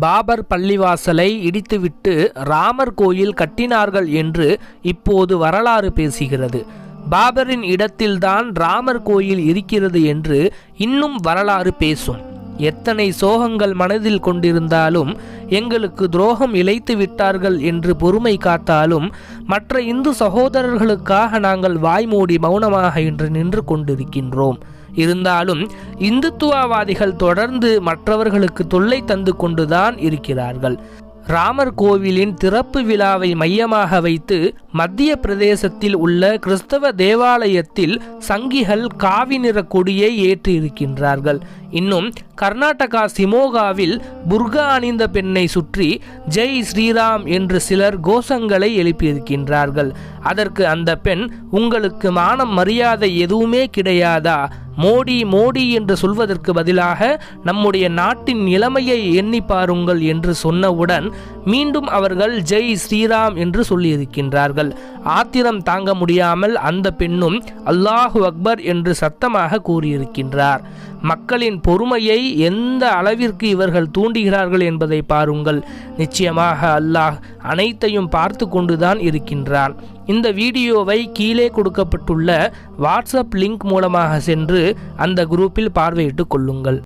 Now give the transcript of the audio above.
பாபர் பள்ளிவாசலை இடித்துவிட்டு ராமர் கோயில் கட்டினார்கள் என்று இப்போது வரலாறு பேசுகிறது. பாபரின் இடத்தில்தான் ராமர் கோயில் இருக்கிறது என்று இன்னும் வரலாறு பேசும். எத்தனை சோகங்கள் மனதில் கொண்டிருந்தாலும் எங்களுக்கு துரோகம் இழைத்து விட்டார்கள் என்று பொறுமை காத்தாலும் மற்ற இந்து சகோதரர்களுக்காக நாங்கள் வாய்மூடி மௌனமாக இன்று நின்று கொண்டிருக்கின்றோம். இருந்தாலும் இந்துத்துவவாதிகள் தொடர்ந்து மற்றவர்களுக்கு தொல்லை தந்து கொண்டுதான் இருக்கிறார்கள். ராமர் கோவிலின் திறப்பு விழாவை மையமாக வைத்து மத்திய பிரதேசத்தில் உள்ள கிறிஸ்தவ தேவாலயத்தில் சங்கிகள் காவி நிற கொடியை ஏற்றியிருக்கின்றார்கள் இன்னும் கர்நாடகா சிமோகாவில் புர்கா அணிந்த பெண்ணை சுற்றி ஜெய் ஸ்ரீராம் என்று சிலர் கோஷங்களை எழுப்பியிருக்கின்றார்கள். அதற்கு அந்த பெண் உங்களுக்கு மானம் மரியாதை எதுவுமே கிடையாதா? மோடி மோடி என்று சொல்வதற்கு பதிலாக நம்முடைய நாட்டின் நிலைமையை எண்ணி பாருங்கள் என்று சொன்னவுடன் மீண்டும் அவர்கள் ஜெய் ஸ்ரீராம் என்று சொல்லியிருக்கின்றார்கள். ஆத்திரம் தாங்க முடியாமல் அந்த பெண்ணும் அல்லாஹு அக்பர் என்று சத்தமாக கூறியிருக்கின்றார். மக்களின் பொறுமையை எந்த அளவிற்கு இவர்கள் தூண்டுகிறார்கள் என்பதை பாருங்கள். நிச்சயமாக அல்லாஹ் அனைத்தையும் பார்த்து கொண்டுதான் இருக்கின்றான். இந்த வீடியோவை கீழே கொடுக்கப்பட்டுள்ள வாட்ஸ்அப் லிங்க் மூலமாக சென்று அந்த குரூப்பில் பார்வையிட்டுக் கொள்ளுங்கள்.